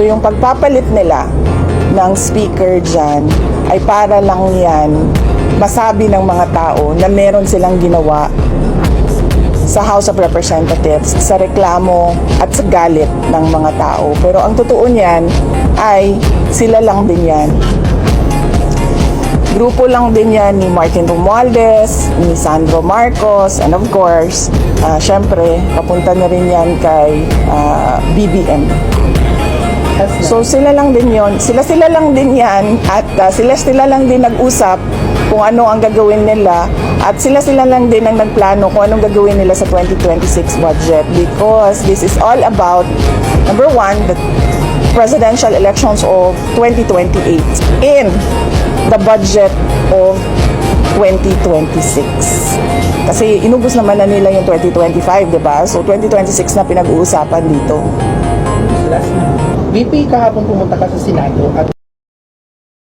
So yung pagpapalit nila ng speaker dyan ay para lang yan masabi ng mga tao na meron silang ginawa sa House of Representatives sa reklamo at sa galit ng mga tao. Pero ang totoo niyan ay sila lang din yan. Grupo lang din yan ni Martin Romualdez, ni Sandro Marcos, and of course, ah, syempre, papunta na rin yan kay ah, BBM. So sila lang din yon, sila sila lang din yan at uh, sila sila lang din nag-usap kung ano ang gagawin nila at sila sila lang din ang nagplano kung anong gagawin nila sa 2026 budget because this is all about number one, the presidential elections of 2028 in the budget of 2026. Kasi inubos naman na nila yung 2025, di ba? So 2026 na pinag-uusapan dito. VP, kahapon pumunta ka sa Senado at